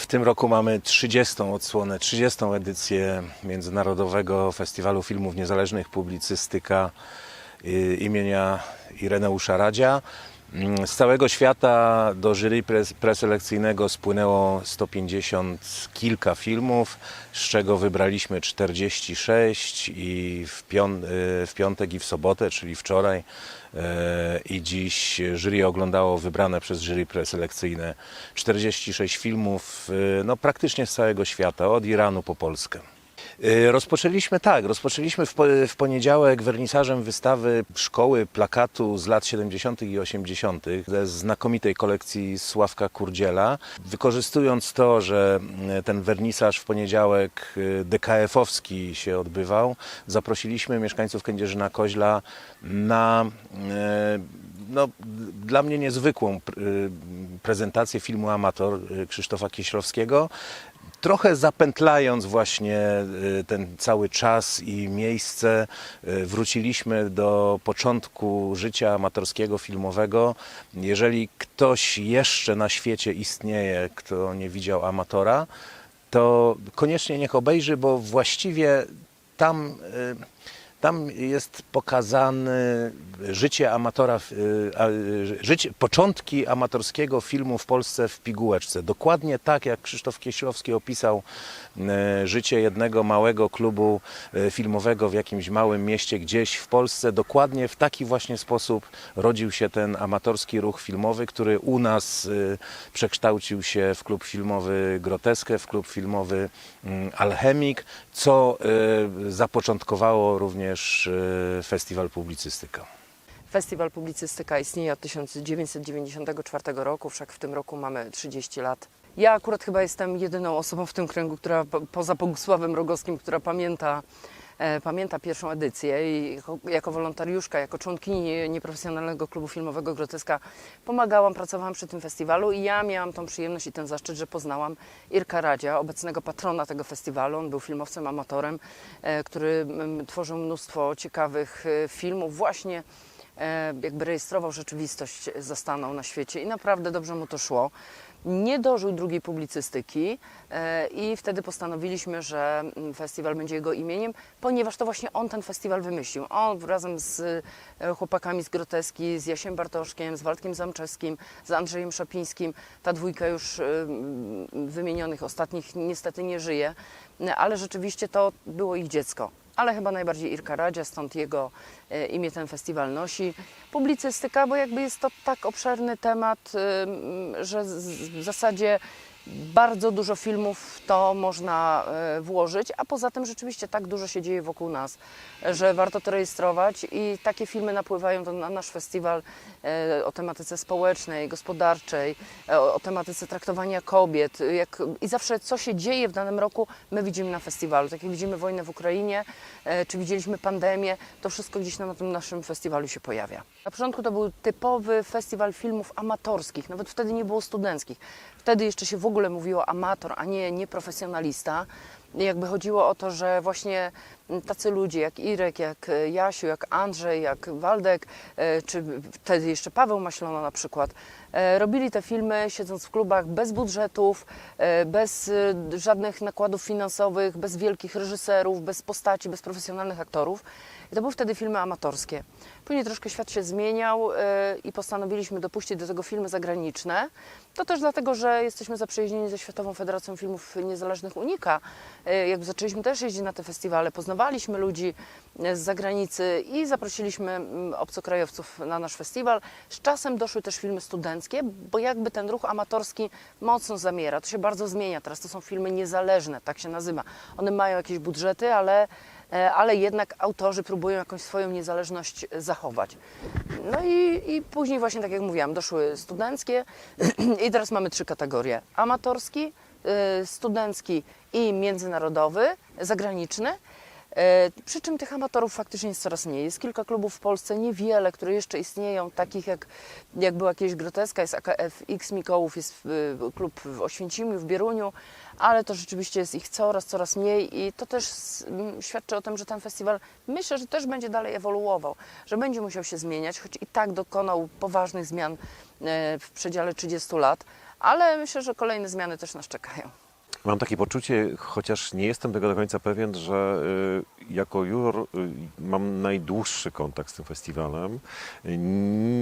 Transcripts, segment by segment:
W tym roku mamy 30. odsłonę, 30. edycję Międzynarodowego Festiwalu Filmów Niezależnych Publicystyka y, imienia Ireneusza Radzia. Mm, Z całego świata do jury pres- preselekcyjnego spłynęło 150 kilka filmów, z czego wybraliśmy 46 i w, y, w piątek i w sobotę, czyli wczoraj e, i dziś jury oglądało wybrane przez jury preselekcyjne 46 filmów, y, no praktycznie z całego świata, od Iranu po Polskę. Y, Rozpoczęliśmy tak, rozpoczęliśmy w, po, w poniedziałek wernisażem wystawy szkoły plakatu z lat 70. i 80. ze znakomitej kolekcji Sławka Kurdziela. Wykorzystując to, że y, ten wernisaż w poniedziałek y, DKF-owski się odbywał, zaprosiliśmy mieszkańców Kędzierzyna Koźla na no, dla mnie niezwykłą pr- prezentację filmu Amator Krzysztofa Kieślowskiego trochę zapętlając właśnie y, ten cały czas i miejsce, y, wróciliśmy do początku życia amatorskiego, filmowego. Jeżeli ktoś jeszcze na świecie istnieje, kto nie widział amatora, to koniecznie niech obejrzy, bo właściwie tam. y, tam jest pokazane życie amatora, y, życie, początki amatorskiego filmu w Polsce w pigułeczce. Dokładnie tak, jak Krzysztof Kieślowski opisał y, życie jednego małego klubu y, filmowego w jakimś małym mieście gdzieś w Polsce. Dokładnie w taki właśnie sposób rodził się ten amatorski ruch filmowy, który u nas przekształcił się w klub filmowy Groteskę, w klub filmowy mm, Alchemik, co zapoczątkowało również y, festiwal Publicystyka. Festiwal Publicystyka istnieje od 1994 roku, wszak w tym roku mamy 30 lat. Ja akurat chyba jestem jedyną osobą w tym kręgu, która po- poza Bogusławem Rogowskim, która pamięta, pamięta pierwszą edycję i jako, wolontariuszka, jako członkini nieprofesjonalnego klubu filmowego Groteska pomagałam, pracowałam przy tym festiwalu i ja miałam tą przyjemność i ten zaszczyt, że poznałam Irka Radzia, obecnego patrona tego festiwalu. On był filmowcem, amatorem, e, który mm, tworzył mnóstwo ciekawych e, filmów właśnie e, jakby rejestrował rzeczywistość zastaną na świecie i naprawdę dobrze mu to szło. Nie dożył drugiej publicystyki e, i wtedy postanowiliśmy, że mm, festiwal będzie jego imieniem, ponieważ to właśnie on ten festiwal wymyślił. On razem z e, chłopakami z Groteski, z Jasiem Bartoszkiem, z Waldkiem Zamczewskim, z Andrzejem Szapińskim, ta dwójka już e, mm, wymienionych ostatnich niestety nie żyje, ale rzeczywiście to było ich dziecko ale chyba najbardziej Irka Radzia, stąd jego e, imię ten festiwal nosi. Publicystyka, bo jakby jest to tak obszerny temat, ym, że w zasadzie bardzo dużo filmów w to można e, włożyć, a poza tym rzeczywiście tak dużo się dzieje wokół nas, że warto to rejestrować i takie filmy napływają na nasz festiwal e, o tematyce społecznej, gospodarczej, e, o, tematyce traktowania kobiet. Jak, I zawsze co się dzieje w danym roku, my widzimy na festiwalu. Tak jak widzimy wojnę w Ukrainie, czy widzieliśmy pandemię, to wszystko gdzieś na tym naszym festiwalu się pojawia. Na początku to był typowy festiwal filmów amatorskich, nawet wtedy nie było studenckich. Wtedy jeszcze się w ogóle mówiło amator, a nie nieprofesjonalista. Jakby chodziło o to, że właśnie tacy ludzie jak Irek, jak e, Jasiu, jak Andrzej, jak Waldek, e, czy wtedy jeszcze Paweł Maślona na przykład, e, robili te filmy siedząc w klubach bez budżetów, bez żadnych nakładów finansowych, bez wielkich reżyserów, bez postaci, bez profesjonalnych aktorów. I to były wtedy filmy amatorskie. Później troszkę świat się zmieniał e, i postanowiliśmy dopuścić do tego filmy zagraniczne. To też dlatego, że jesteśmy zaprzyjaźnieni ze Światową Federacją Filmów Niezależnych Unika. E, Jak zaczęliśmy też jeździć na te festiwale, poznawaliśmy ludzi e, z zagranicy i zaprosiliśmy obcokrajowców na nasz festiwal. Z czasem doszły też filmy studenckie, bo jakby ten ruch amatorski mocno zamiera. To się bardzo zmienia. Teraz to są filmy niezależne, tak się nazywa. One mają jakieś budżety, ale ale jednak autorzy próbują jakąś swoją niezależność zachować. No i, i później właśnie, tak jak mówiłam, doszły studenckie i teraz mamy trzy kategorie. Amatorski, y, studencki i międzynarodowy, zagraniczny. E, Przy czym tych amatorów faktycznie jest coraz mniej. Jest kilka klubów w Polsce, niewiele, które jeszcze istnieją, takich jak, jak była kiedyś Groteska, jest AKF X Mikołów, jest y, klub w Oświęcimiu, w Bieruniu, ale to rzeczywiście jest ich coraz, coraz mniej i to też świadczy o tym, że ten festiwal myślę, że też będzie dalej ewoluował, że będzie musiał się zmieniać, choć i tak dokonał poważnych zmian e, w przedziale 30 lat, ale myślę, że kolejne zmiany też nas czekają. Mam takie poczucie, chociaż nie jestem tego do końca pewien, że y, jako juror y, mam najdłuższy kontakt z tym festiwalem.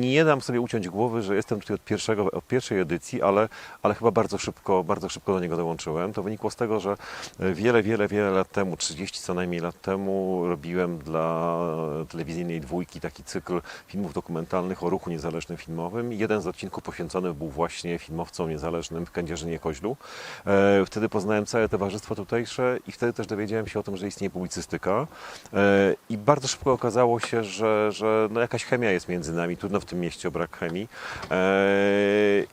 Nie dam sobie uciąć głowy, że jestem tutaj od, pierwszego, od pierwszej edycji, ale, ale chyba bardzo szybko, bardzo szybko do niego dołączyłem. To wynikło z tego, że y, wiele, wiele, wiele lat temu, 30 co najmniej lat temu, robiłem dla telewizyjnej dwójki taki cykl filmów dokumentalnych o ruchu niezależnym filmowym. Jeden z odcinków poświęcony był właśnie filmowcom niezależnym w Kędzierzynie Koźlu. E, Wtedy poznałem całe towarzystwo tutejsze i wtedy też dowiedziałem się o tym, że istnieje publicystyka. E, I bardzo szybko okazało się, że, że no jakaś chemia jest między nami. Trudno w tym mieście o brak chemii. E,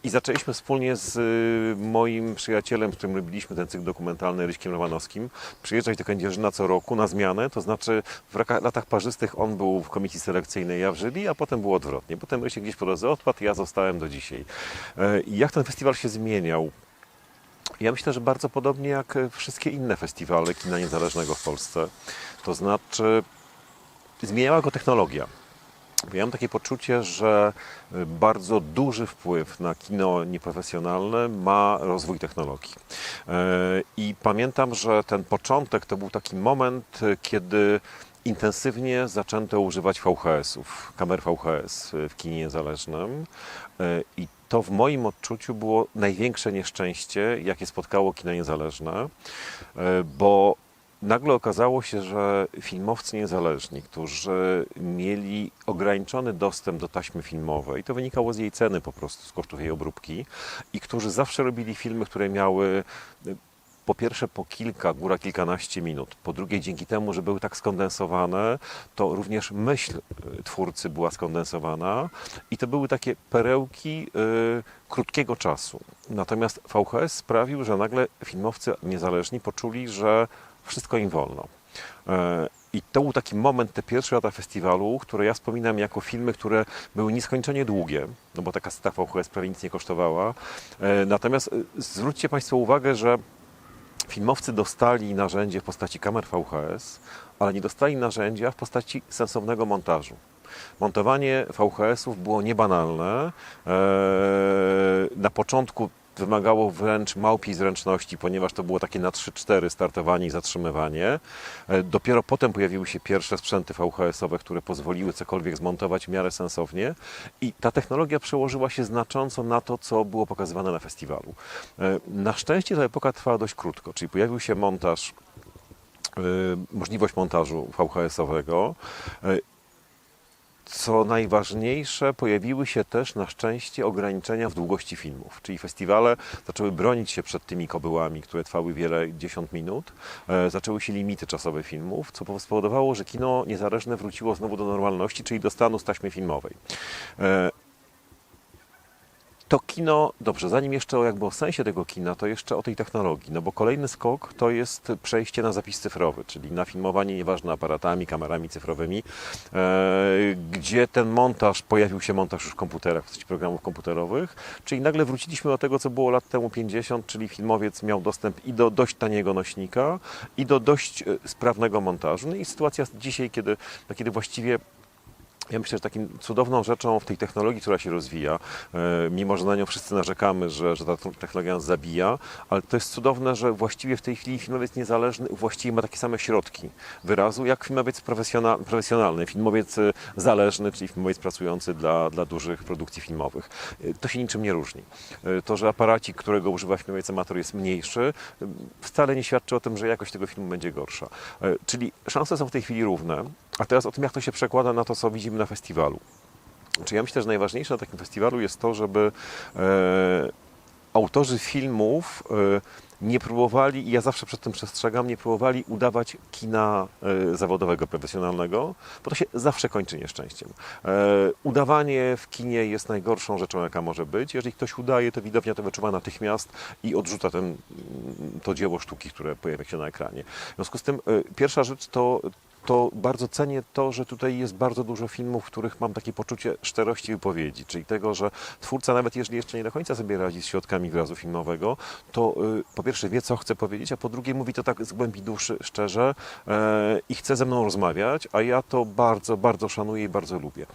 I zaczęliśmy wspólnie z y, moim przyjacielem, z którym robiliśmy ten cykl dokumentalny, Ryśkiem Romanowskim, przyjeżdżać do Kędzierzyna co roku na zmianę. To znaczy w latach parzystych on był w komisji selekcyjnej, ja w jury, a potem było odwrotnie. Potem Rysiek gdzieś po drodze odpadł, ja zostałem do dzisiaj. E, jak ten festiwal się zmieniał? Ja myślę, że bardzo podobnie jak e, wszystkie inne festiwale kina niezależnego w Polsce. To znaczy, zmieniała go technologia. Ja mam takie poczucie, że e, bardzo duży wpływ na kino nieprofesjonalne ma rozwój technologii. E, I pamiętam, że ten początek to był taki moment, kiedy intensywnie zaczęto używać VHS-ów, kamer VHS w kinie niezależnym. I to w moim odczuciu było największe nieszczęście, jakie spotkało kina niezależne, e, bo nagle okazało się, że filmowcy niezależni, którzy mieli ograniczony dostęp do taśmy filmowej, to wynikało z jej ceny po prostu, z kosztów jej obróbki, i którzy zawsze robili filmy, które miały po pierwsze po kilka, góra kilkanaście minut, po drugie dzięki temu, że były tak skondensowane, to również myśl y, twórcy była skondensowana i to były takie perełki y, krótkiego czasu. Natomiast VHS sprawił, że nagle filmowcy niezależni poczuli, że wszystko im wolno. E, I to był taki moment, te pierwsze lata festiwalu, które ja wspominam jako filmy, które były nieskończenie długie, no bo taka sta VHS prawie nic nie kosztowała. Natomiast zwróćcie Państwo uwagę, że filmowcy dostali narzędzie w postaci kamer VHS, ale nie dostali narzędzia w postaci sensownego montażu. Montowanie VHS-ów było niebanalne. Eee, Na początku wymagało wręcz małpiej zręczności, ponieważ to było takie na 3-4 startowanie i zatrzymywanie. E, Dopiero potem pojawiły się pierwsze sprzęty VHS-owe, które pozwoliły cokolwiek zmontować w miarę sensownie i ta technologia przełożyła się znacząco na to, co było pokazywane na festiwalu. E, Na szczęście ta epoka trwała dość krótko, czyli pojawił się montaż, e, możliwość montażu VHS-owego. E, co najważniejsze, pojawiły się też na szczęście ograniczenia w długości filmów, czyli festiwale zaczęły bronić się przed tymi kobyłami, które trwały wiele dziesiąt minut. E, zaczęły się limity czasowe filmów, co spowodowało, że kino niezależne wróciło znowu do normalności, czyli do stanu z taśmy filmowej. To kino, dobrze, zanim jeszcze jakby o sensie tego kina, to jeszcze o tej technologii, no bo kolejny skok to jest przejście na zapis cyfrowy, czyli na filmowanie nieważne aparatami, kamerami cyfrowymi, e, gdzie ten montaż, pojawił się montaż już w komputerach, w postaci programów komputerowych, czyli nagle wróciliśmy do tego, co było lat temu 50, czyli filmowiec miał dostęp i do dość taniego nośnika, i do dość e, sprawnego montażu. No i sytuacja dzisiaj, kiedy, no kiedy właściwie ja myślę, że takim cudowną rzeczą w tej technologii, która się rozwija, e, mimo że na nią wszyscy narzekamy, że, że ta technologia nas zabija, ale to jest cudowne, że właściwie w tej chwili filmowiec niezależny właściwie ma takie same środki wyrazu, jak filmowiec profesjonal, profesjonalny, filmowiec zależny, czyli filmowiec pracujący dla, dla dużych produkcji filmowych. E, To się niczym nie różni. E, To, że aparacik, którego używa filmowiec amator jest mniejszy, wcale nie świadczy o tym, że jakość tego filmu będzie gorsza. Czyli szanse są w tej chwili równe. A teraz o tym, jak to się przekłada na to, co widzimy na festiwalu. Czy ja myślę, że najważniejsze na takim festiwalu jest to, żeby e, autorzy filmów e, nie próbowali, i ja zawsze przed tym przestrzegam, nie próbowali udawać kina e, zawodowego, profesjonalnego, bo to się zawsze kończy nieszczęściem. E, udawanie w kinie jest najgorszą rzeczą, jaka może być. Jeżeli ktoś udaje, to widownia to wyczuwa natychmiast i odrzuca ten, to dzieło sztuki, które pojawia się na ekranie. W związku z tym e, pierwsza rzecz to to bardzo cenię to, że tutaj jest bardzo dużo filmów, w których mam takie poczucie szczerości wypowiedzi, czyli tego, że twórca, nawet jeżeli jeszcze nie do końca sobie radzi z środkami wyrazu filmowego, to y, po pierwsze wie, co chce powiedzieć, a po drugie mówi to tak z głębi duszy, szczerze e, i chce ze mną rozmawiać, a ja to bardzo, bardzo szanuję i bardzo lubię.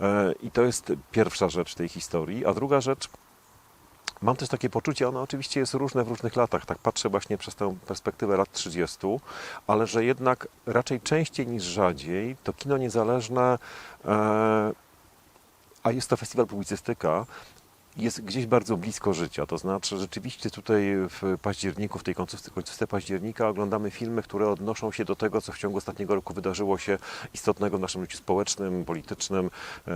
E, I to jest pierwsza rzecz tej historii, a druga rzecz, Mam też takie poczucie, ono oczywiście jest różne w różnych latach, tak patrzę właśnie przez tę perspektywę lat 30, ale że jednak raczej częściej niż rzadziej to kino niezależne, e, a jest to festiwal publicystyka, jest gdzieś bardzo blisko życia. To znaczy, rzeczywiście tutaj w październiku, w tej końcówce, końcówce października oglądamy filmy, które odnoszą się do tego, co w ciągu ostatniego roku wydarzyło się istotnego w naszym życiu społecznym, politycznym, e,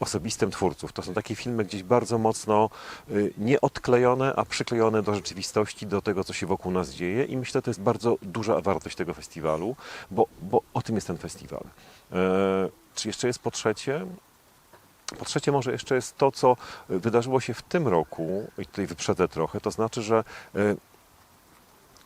osobistym twórców. To są takie filmy gdzieś bardzo mocno e, nie odklejone, a przyklejone do rzeczywistości, do tego, co się wokół nas dzieje i myślę, że to jest bardzo duża wartość tego festiwalu, bo, bo o tym jest ten festiwal. E, czy jeszcze jest po trzecie? Po trzecie, może jeszcze jest to, co wydarzyło się w tym roku, i tutaj wyprzedzę trochę, to znaczy, że e,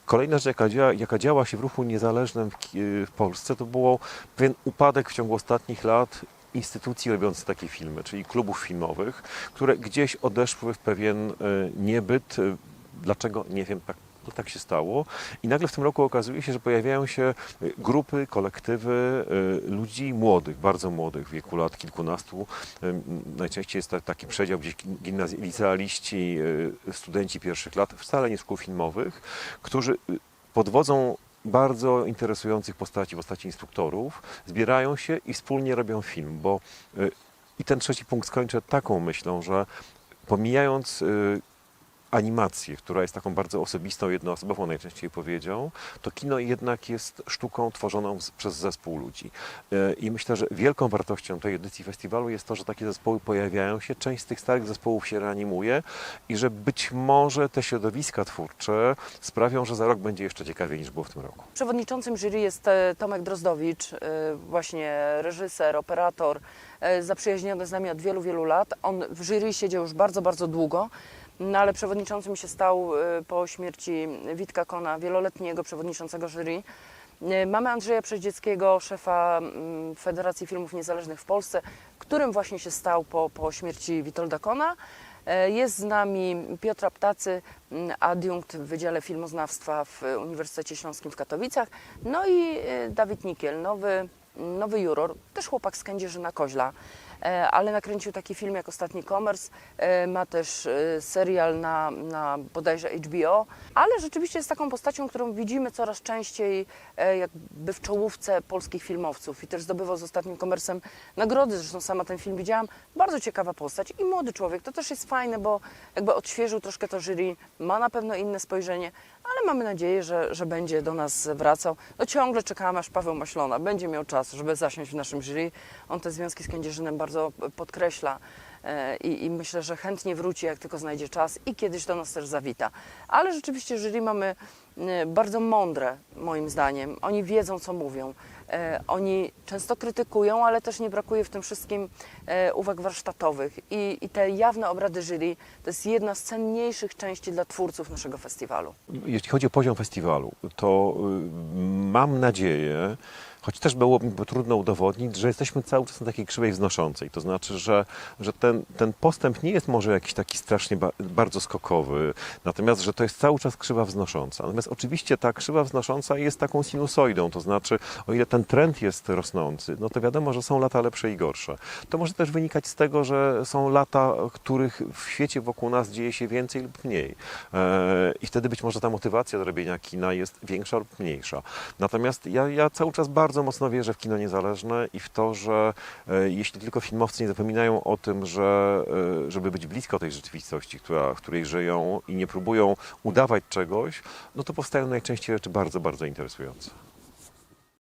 kolejna rzecz, jaka działa, jaka działa się w ruchu niezależnym w, ki- w Polsce, to było pewien upadek w ciągu ostatnich lat instytucji robiących takie filmy, czyli klubów filmowych, które gdzieś odeszły w pewien niebyt. Dlaczego? Nie wiem, tak, no tak się stało. I nagle w tym roku okazuje się, że pojawiają się e, grupy, kolektywy e, ludzi młodych, bardzo młodych, w wieku lat kilkunastu. M, Najczęściej jest ta- taki przedział gimnazj- licealiści, studenci pierwszych lat, wcale nie szkół filmowych, którzy pod wodzą bardzo interesujących postaci, postaci instruktorów, zbierają się i wspólnie robią film, bo y, i ten trzeci punkt skończę taką myślą, że pomijając y, animację, która jest taką bardzo osobistą, jednoosobową najczęściej powiedzią, to kino jednak jest sztuką tworzoną przez zespół ludzi. Y, I myślę, że wielką wartością tej edycji festiwalu jest to, że takie zespoły pojawiają się, część z tych starych zespołów się reanimuje i że być może te środowiska twórcze sprawią, że za rok będzie jeszcze ciekawiej niż było w tym roku. Przewodniczącym jury jest e, Tomek Drozdowicz, e, właśnie reżyser, operator, e, zaprzyjaźniony z nami od wielu, wielu lat. On w jury siedział już bardzo, bardzo długo, no ale przewodniczącym się stał e, po śmierci Witka Kona, wieloletniego przewodniczącego jury. E, Mamy Andrzeja Przeździeckiego, szefa mm, Federacji Filmów Niezależnych w Polsce, którym właśnie się stał po, po śmierci Witolda Kona. E, Jest z nami Piotr Aptacy, m, adiunkt w Wydziale Filmoznawstwa w Uniwersytecie Śląskim w Katowicach. No i Dawid Nikiel, nowy, nowy juror, też chłopak z Kędzierzyna Koźla, ale nakręcił taki film jak Ostatni Komers. E, Ma też e, serial na, na bodajże HBO, ale rzeczywiście jest taką postacią, którą widzimy coraz częściej e, jakby w czołówce polskich filmowców. I też zdobywał z Ostatnim Komersem nagrody, zresztą sama ten film widziałam. Bardzo ciekawa postać i młody człowiek, to też jest fajne, bo jakby odświeżył troszkę to jury, ma na pewno inne spojrzenie, ale mamy nadzieję, że, że będzie do nas wracał. No ciągle czekamy, aż Paweł Maślona będzie miał czas, żeby zasiąść w naszym jury. On te związki z Kędzierzynem bardzo podkreśla e, i, i myślę, że chętnie wróci, jak tylko znajdzie czas i kiedyś do nas też zawita. Ale rzeczywiście jury mamy e, bardzo mądre, moim zdaniem. Oni wiedzą, co mówią. E, Oni często krytykują, ale też nie brakuje w tym wszystkim e, uwag warsztatowych. I, I te jawne obrady jury to jest jedna z cenniejszych części dla twórców naszego festiwalu. Jeśli chodzi o poziom festiwalu, to y, mam nadzieję, choć też byłoby mi trudno udowodnić, że jesteśmy cały czas na takiej krzywej wznoszącej. To znaczy, że, że ten, ten postęp nie jest może jakiś taki strasznie ba bardzo skokowy, natomiast, że to jest cały czas krzywa wznosząca. Natomiast oczywiście ta krzywa wznosząca jest taką sinusoidą, to znaczy, o ile ten trend jest rosnący, no to wiadomo, że są lata lepsze i gorsze. To może też wynikać z tego, że są lata, których w świecie wokół nas dzieje się więcej lub mniej. E, I wtedy być może ta motywacja do robienia kina jest większa lub mniejsza. Natomiast ja, ja cały czas bardzo mocno wierzę w kino niezależne i w to, że e, jeśli tylko filmowcy nie zapominają o tym, że e, żeby być blisko tej rzeczywistości, która, w której żyją i nie próbują udawać czegoś, no to powstają najczęściej rzeczy bardzo, bardzo interesujące.